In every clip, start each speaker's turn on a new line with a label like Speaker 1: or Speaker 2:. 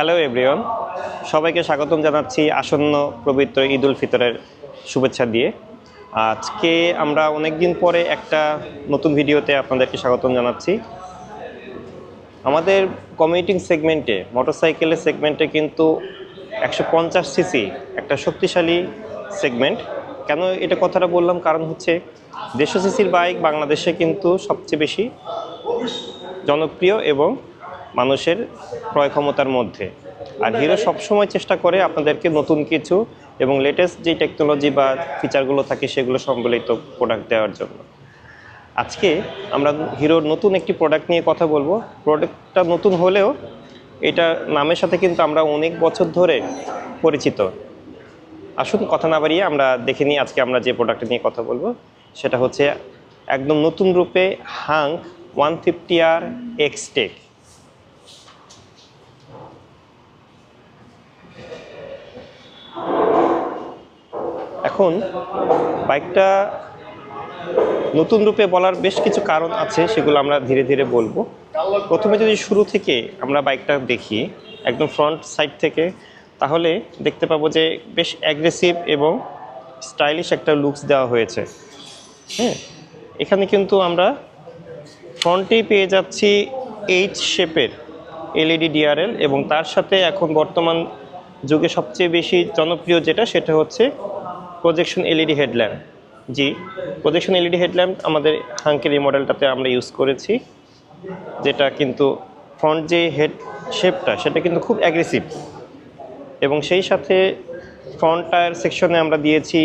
Speaker 1: Hello everyone সবাইকে স্বাগতম জানাচ্ছি আসন্ন পবিত্র ঈদ উল ফিতরের শুভেচ্ছা দিয়ে। আজকে আমরা অনেক দিন পরে একটা নতুন ভিডিওতে আপনাদেরকে স্বাগতম জানাচ্ছি। আমাদের কমিউটিং সেগমেন্টে মোটরসাইকেলের সেগমেন্টে কিন্তু একশো পঞ্চাশ সিসি একটা শক্তিশালী সেগমেন্ট কেন এটা কথাটা বললাম? কারণ হচ্ছে দেড়শো সিসির বাইক বাংলাদেশে কিন্তু সবচেয়ে বেশি জনপ্রিয় এবং মানুষের ক্রয় ক্ষমতার মধ্যে। আর হিরো সবসময় চেষ্টা করে আপনাদেরকে নতুন কিছু এবং লেটেস্ট যে টেকনোলজি বা ফিচারগুলো থাকে সেগুলো সম্বলিত প্রোডাক্ট দেওয়ার জন্য। আজকে আমরা হিরোর নতুন একটি প্রোডাক্ট নিয়ে কথা বলব। প্রোডাক্টটা নতুন হলেও এটা নামের সাথে কিন্তু আমরা অনেক বছর ধরে পরিচিত। আসুন কথা না বাড়িয়ে আমরা দেখে নিই আজকে আমরা যে প্রোডাক্ট নিয়ে কথা বলব। সেটা হচ্ছে একদম নতুন রূপে হাং ওয়ান ফিফটি আর এক্সটেক এখন বাইকটা নতুন রূপে বলার বেশ কিছু কারণ আছে, সেগুলো আমরা ধীরে ধীরে বলব। প্রথমে যদি শুরু থেকে আমরা বাইকটা দেখি, একদম ফ্রন্ট সাইড থেকে, তাহলে দেখতে পাবো যে বেশ অ্যাগ্রেসিভ এবং স্টাইলিশ একটা লুকস দেওয়া হয়েছে। হ্যাঁ এখানে কিন্তু আমরা ফ্রন্টেই পেয়ে যাচ্ছি এইচ শেপের এলইডি ডিআরএল এবং তার সাথে এখন বর্তমান যুগে সবচেয়ে বেশি জনপ্রিয় যেটা, সেটা হচ্ছে প্রজেকশন এলইডি হেডল্যাম্প জি প্রজেকশন এলইডি হেডল্যাম্প আমাদের হাঙ্কের এই মডেলটাতে আমরা ইউজ করেছি, যেটা কিন্তু ফ্রন্ট যে হেড শেপটা সেটা কিন্তু খুব অ্যাগ্রেসিভ এবং সেই সাথে ফ্রন্ট টায়ার সেকশনে আমরা দিয়েছি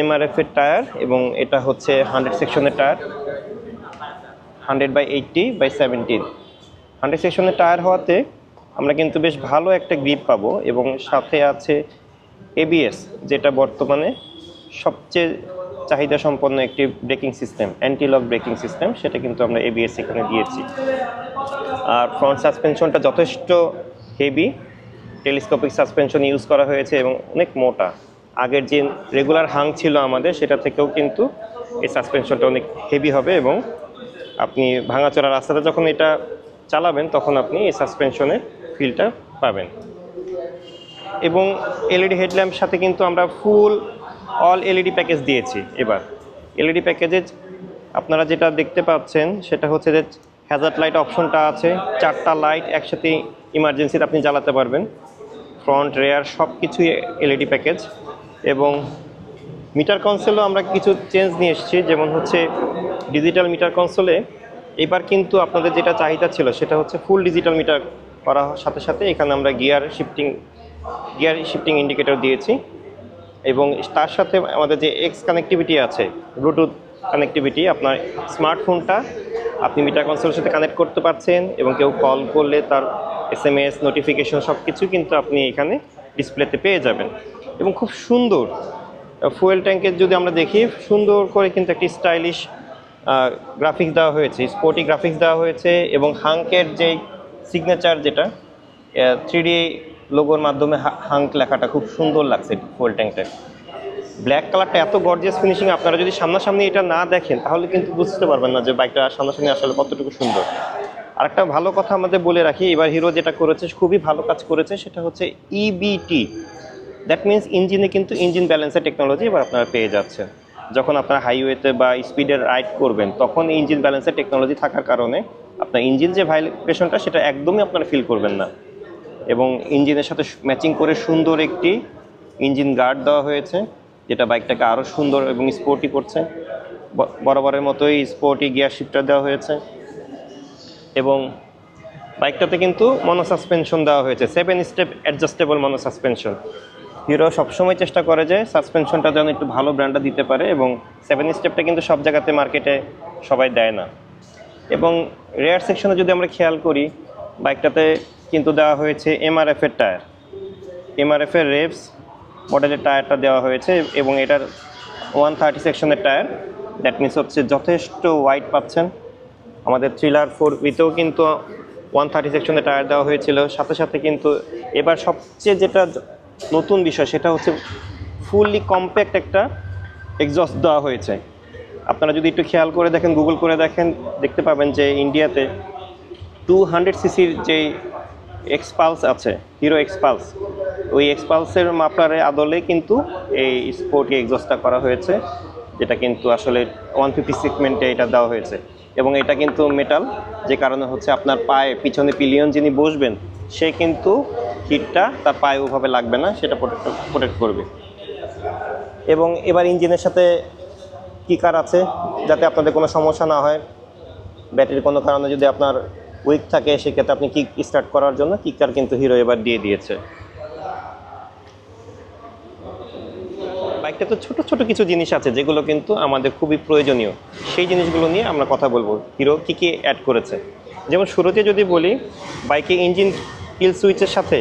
Speaker 1: এমআরএফ এর টায়ার এবং এটা হচ্ছে হান্ড্রেড সেকশনের tyre hundred by eighty by seventeen hundred সেকশনের টায়ার হওয়াতে আমরা কিন্তু বেশ ভালো একটা গ্রিপ পাবো এবং সাথে আছে এবিএস যেটা বর্তমানে সবচেয়ে চাহিদা সম্পন্ন একটি braking system anti lock braking system, সেটা কিন্তু আমরা এবিএস এখানে দিয়েছি। আর ফ্রন্ট সাসপেনশনটা যথেষ্ট হেভি টেলিস্কোপিক সাসপেনশন ইউজ করা হয়েছে এবং অনেক মোটা। আগের যে রেগুলার হাং ছিল আমাদের, সেটা থেকেও কিন্তু এই সাসপেনশনটা অনেক হেভি হবে এবং আপনি ভাঙাচোরা রাস্তাতে যখন এটা চালাবেন, তখন আপনি এই সাসপেনশনের ফিলটা পাবেন। এবং এলইডি হেডল্যাম্প সাথে কিন্তু আমরা ফুল অল এলইডি প্যাকেজ দিয়েছি এবার। এলইডি প্যাকেজে আপনারা যেটা দেখতে পাচ্ছেন, সেটা হচ্ছে যে হ্যাজার্ড লাইট অপশনটা আছে। চারটা লাইট একসাথে ইমার্জেন্সিতে আপনি জ্বালাতে পারবেন। ফ্রন্ট রেয়ার সব কিছুই এলইডি প্যাকেজ এবং মিটার কনসোলও আমরা কিছু চেঞ্জ নিয়ে এসেছি, যেমন হচ্ছে ডিজিটাল মিটার কনসোলে এবার কিন্তু আপনাদের যেটা চাহিদা ছিল, সেটা হচ্ছে ফুল ডিজিটাল মিটার করার সাথে সাথে এখানে আমরা gear shifting gear shifting indicator দিয়েছি এবং তার সাথে আমাদের যে এক্স কানেক্টিভিটি আছে ব্লুটুথ কানেক্টিভিটি আপনার স্মার্টফোনটা আপনি মিটার কনসোলের সাথে কানেক্ট করতে পারছেন এবং কেউ কল করলে তার এস এম এস নোটিফিকেশন সব কিছু কিন্তু আপনি এখানে ডিসপ্লেতে পেয়ে যাবেন। এবং খুব সুন্দর ফুয়েল ট্যাঙ্কের যদি আমরা দেখি, সুন্দর করে কিন্তু একটি স্টাইলিশ গ্রাফিক্স দেওয়া হয়েছে স্পোর্টি গ্রাফিক্স দেওয়া হয়েছে এবং হাঙ্কের যে সিগনেচার যেটা থ্রি ডি লোগোর মাধ্যমে হাঙ্ক লেখাটা খুব সুন্দর লাগছে ফুয়েল ট্যাঙ্কটা ব্ল্যাক কালারটা এত গর্জিয়াস ফিনিশিং আপনারা যদি সামনাসামনি এটা না দেখেন, তাহলে কিন্তু বুঝতে পারবেন না যে বাইকটা সামনাসামনি আসলে কতটুকু সুন্দর। আরেকটা ভালো কথা আমাদের বলে রাখি, এবার হিরো যেটা করেছে, খুবই ভালো কাজ করেছে, সেটা হচ্ছে ইবিটি দ্যাট মিন্স ইঞ্জিনে কিন্তু ইঞ্জিন ব্যালেন্সের টেকনোলজি এবার আপনারা পেয়ে যাচ্ছেন। যখন আপনারা হাইওয়েতে বা স্পিডে রাইড করবেন, তখন ইঞ্জিন ব্যালেন্সের টেকনোলজি থাকার কারণে আপনার ইঞ্জিন যে ভাইব্রেশনটা সেটা একদমই আপনারা ফিল করবেন না। এবং ইঞ্জিনের সাথে ম্যাচিং করে সুন্দর একটি ইঞ্জিন গার্ড দেওয়া হয়েছে, যেটা বাইকটাকে আরও সুন্দর এবং স্পোর্টি করছে। বরাবরের মতোই স্পোর্টি গিয়ার শিফটার দেওয়া হয়েছে। এবং বাইকটাতে কিন্তু মনো সাসপেনশন দেওয়া হয়েছে seven step adjustable mono suspension Hero সবসময় চেষ্টা করে যে সাসপেনশনটা যেন একটু ভালো ব্র্যান্ডটা দিতে পারে এবং সেভেন স্টেপটা কিন্তু সব জায়গাতে মার্কেটে সবাই দেয় না। এবং রেয়ার সেকশনে যদি আমরা খেয়াল করি বাইকটাতে কিন্তু দেওয়া হয়েছে এমআরএফ এর টায়ার। এমআরএফ রেপস মডেলের টায়ারটা দেওয়া হয়েছে এবং এটার ওয়ান থার্টি সেকশনের টায়ার। দ্যাট মিনস হচ্ছে যথেষ্ট ওয়াইড পাচ্ছেন। আমাদের থ্রিলার ফোর উইতেও কিন্তু ওয়ান থার্টি সেকশনের টায়ার দেওয়া হয়েছিল। সাথে সাথে কিন্তু এবার সবচেয়ে যেটা নতুন বিষয়, সেটা হচ্ছে ফুললি কম্প্যাক্ট একটা এক্সস্ট দেওয়া হয়েছে। আপনারা যদি একটু খেয়াল করে দেখেন গুগল করে দেখেন, দেখতে পাবেন যে ইন্ডিয়াতে টু হান্ড্রেড সিসির যে এক্সপালস আছে হিরো এক্সপালস ওই এক্সপালসের মাপলারের আদলে কিন্তু এই স্পোর্টকে এক্সস্টটা করা হয়েছে, যেটা কিন্তু আসলে ওয়ান ফিফটি সেগমেন্টে এটা দেওয়া হয়েছে। এবং এটা কিন্তু মেটাল যে কারণে হচ্ছে আপনার পায়ে পিছনে পিলিয়ন যিনি বসবেন, সে কিন্তু হিটটা তার পায়ে ওভাবে লাগবে না, সেটা প্রোটেক্ট প্রোটেক্ট করবে। এবং এবার ইঞ্জিনের সাথে কিকার আছে, যাতে আপনাদের কোনো সমস্যা না হয়। ব্যাটারির কোনো কারণে যদি আপনার উইক থাকে, সেক্ষেত্রে আপনি কিক স্টার্ট করার জন্য কিকার কিন্তু হিরো এবার দিয়ে দিয়েছে। বাইকটা তো ছোট ছোট কিছু জিনিস আছে, যেগুলো কিন্তু আমাদের খুবই প্রয়োজনীয়। সেই জিনিসগুলো নিয়ে আমরা কথা বলব। হিরো কী কী অ্যাড করেছে? যেমন শুরুতে যদি বলি বাইকে ইঞ্জিন কিল সুইচের সাথে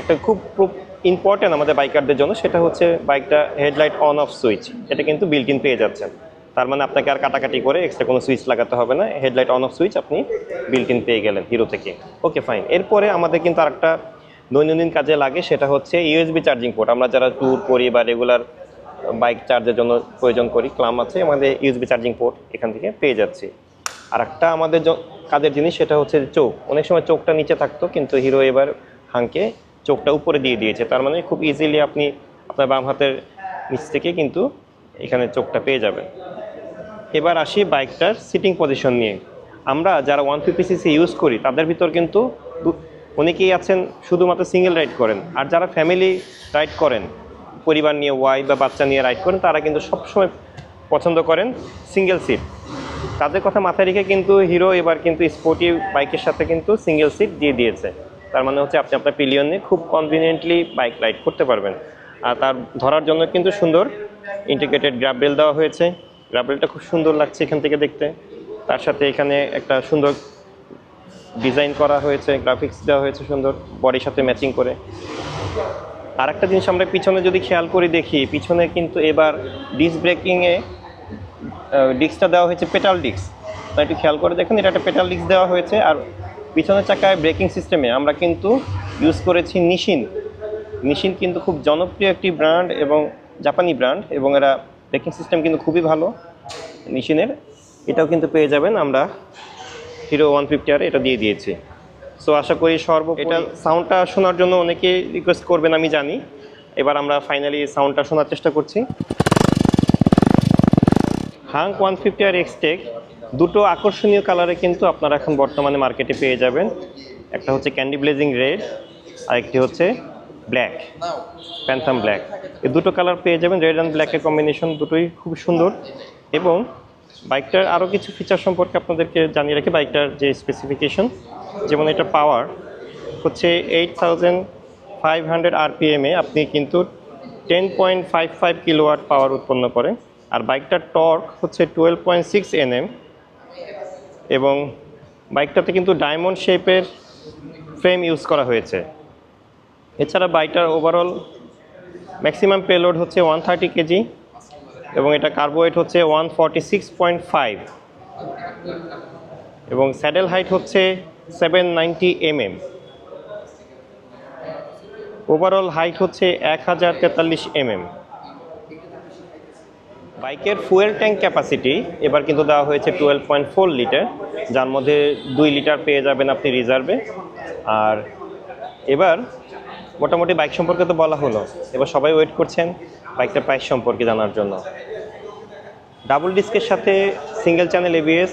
Speaker 1: একটা খুব ইম্পর্ট্যান্ট আমাদের বাইকারদের জন্য, সেটা হচ্ছে বাইকটা হেডলাইট অন অফ সুইচ এটা কিন্তু বিল্ট ইন পেয়ে যাচ্ছেন তার মানে আপনাকে আর কাটাকাটি করে এক্সট্রা কোনো সুইচ লাগাতে হবে না। হেডলাইট অন অফ সুইচ আপনি বিল্ট ইন পেয়ে গেলেন হিরো থেকে। ওকে ফাইন এরপরে আমাদের কিন্তু আরেকটা দৈনন্দিন কাজে লাগে, সেটা হচ্ছে ইউএসবি চার্জিং পোর্ট আমরা যারা ট্যুর করি বা রেগুলার বাইক চার্জের জন্য প্রয়োজন করি, ক্লাম আছে, আমাদের ইউএসবি চার্জিং পোর্ট এখান থেকে পেয়ে যাচ্ছি। আর একটা আমাদের কাজের জিনিস, সেটা হচ্ছে চোখ। অনেক সময় চোখটা নিচে থাকতো, কিন্তু হিরো এবার হাঙ্কে চোখটা উপরে দিয়ে দিয়েছে। তার মানে খুব ইজিলি আপনি আপনার বাম হাতের নিচ থেকে কিন্তু এখানে চোখটা পেয়ে যাবেন। এবার আসি বাইকটার সিটিং পজিশন নিয়ে। আমরা যারা ওয়ান ফিফটি সিসি ইউজ করি, তাদের ভিতর কিন্তু অনেকেই আছেন শুধুমাত্র সিঙ্গেল রাইড করেন। আর যারা ফ্যামিলি রাইড করেন, পরিবার নিয়ে ওয়াই বা বাচ্চা নিয়ে রাইড করেন, তারা কিন্তু সবসময় পছন্দ করেন সিঙ্গেল সিট তাদের কথা মাথায় রেখে কিন্তু হিরো এবার কিন্তু স্পোর্টি বাইকের সাথে কিন্তু সিঙ্গেল সিট দিয়ে দিয়েছে। তার মানে হচ্ছে আপনি আপনার পিলিয়ন নিয়ে খুব কনভিনিয়েন্টলি বাইক রাইড করতে পারবেন। আর তার ধরার জন্য কিন্তু সুন্দর ইন্টিগ্রেটেড গ্রাফ বেল দেওয়া হয়েছে। গ্রাবেলটা খুব সুন্দর লাগছে এখান থেকে দেখতে। তার সাথে এখানে একটা সুন্দর ডিজাইন করা হয়েছে গ্রাফিক্স দেওয়া হয়েছে সুন্দর বডির সাথে ম্যাচিং করে। আর একটা জিনিস আমরা পিছনে যদি খেয়াল করে দেখি, পিছনে কিন্তু এবার ডিস্ক ব্রেকিংয়ে ডিস্কটা দেওয়া হয়েছে পেটাল ডিস্ক তো একটু খেয়াল করে দেখুন, এটা একটা পেটাল ডিস্ক দেওয়া হয়েছে। আর পিছনের চাকায় ব্রেকিং সিস্টেমে আমরা কিন্তু ইউজ করেছি নিশিন নিশিন কিন্তু খুব জনপ্রিয় একটি ব্র্যান্ড এবং জাপানি ব্র্যান্ড এবং এরা ব্রেকিং সিস্টেম কিন্তু খুবই ভালো নিশিনের এটাও কিন্তু পেয়ে যাবেন আমরা হিরো ওয়ান ফিফটি আর এটা দিয়ে দিয়েছি। সো আশা করি সর্ব এটা সাউন্ডটা শোনার জন্য অনেকে রিকোয়েস্ট করবেন আমি জানি। এবার আমরা ফাইনালি সাউন্ডটা শোনার চেষ্টা করছি। হাঙ্ক ওয়ান ফিফটি আর এক্সটেক দুটো আকর্ষণীয় কালারে কিন্তু আপনারা এখন বর্তমানে মার্কেটে পেয়ে যাবেন। একটা হচ্ছে ক্যান্ডি ব্লেজিং রেড আরেকটি হচ্ছে ব্ল্যাক প্যান্থাম ব্ল্যাক এই দুটো কালার পেয়ে যাবেন রেড অ্যান্ড ব্ল্যাকের কম্বিনেশন দুটোই খুব সুন্দর। এবং বাইকটার আরও কিছু ফিচার সম্পর্কে আপনাদেরকে জানিয়ে রাখি বাইকটার যে স্পেসিফিকেশন যেমন এটা পাওয়ার হচ্ছে এইট থাউজেন্ড ফাইভ হান্ড্রেড আরপিএমে আপনি কিন্তু ten point five five kilowatt power উৎপন্ন করে আর বাইকটার টর্ক হচ্ছে টুয়েলভ পয়েন্ট সিক্স এনএম এবং বাইকটাতে কিন্তু ডায়মন্ড শেপের ফ্রেম ইউজ করা হয়েছে। এছাড়া বাইকটার ওভারঅল ম্যাক্সিমাম পেলোড হচ্ছে ওয়ান থার্টি কেজি এবং এটা কার্বোয়েট হচ্ছে one forty six point five এবং স্যাডেল হাইট হচ্ছে seven ninety MM overall height হচ্ছে এক হাজার তেতাল্লিশ এমএম বাইকের ফুয়েল ট্যাঙ্ক ক্যাপাসিটি এবার কিন্তু দেওয়া হয়েছে টুয়েলভ পয়েন্ট ফোর লিটার যার মধ্যে দুই লিটার পেয়ে যাবেন আপনি রিজার্ভে আর এবার মোটামুটি বাইক সম্পর্কে তো বলা হলো। এবার সবাই ওয়েট করছেন বাইকটার প্রাইস সম্পর্কে জানার জন্য। ডাবল ডিস্কের সাথে single channel ABS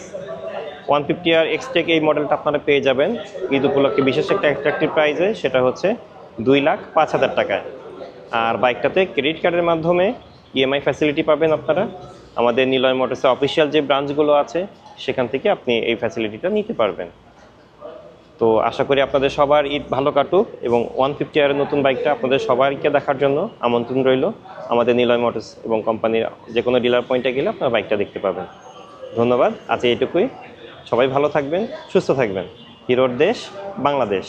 Speaker 1: one fifty আর এক্সটেক এই মডেলটা আপনারা পেয়ে যাবেন। ঈদ উপলক্ষে বিশেষ একটা অ্যাট্রাক্টিভ প্রাইসে সেটা হচ্ছে দুই লাখ পাঁচ হাজার টাকায়। আর বাইকটাতে ক্রেডিট কার্ডের মাধ্যমে ইএমআই ফ্যাসিলিটি পাবেন আপনারা। আমাদের নিলয় মোটরসের অফিসিয়াল যে ব্রাঞ্চগুলো আছে, সেখান থেকে আপনি এই ফ্যাসিলিটিটা নিতে পারবেন। তো আশা করি আপনাদের সবার ঈদ ভালো কাটুক এবং ওয়ান ফিফটি আরের নতুন বাইকটা আপনাদের সবাইকে দেখার জন্য আমন্ত্রণ রইল। আমাদের নিলয় মোটরস এবং কোম্পানির যে কোনো ডিলার পয়েন্টে গেলে আপনারা বাইকটা দেখতে পাবেন। ধন্যবাদ, আজ এটুকুই সবাই ভালো থাকবেন, সুস্থ থাকবেন। হিরোর দেশ, বাংলাদেশ।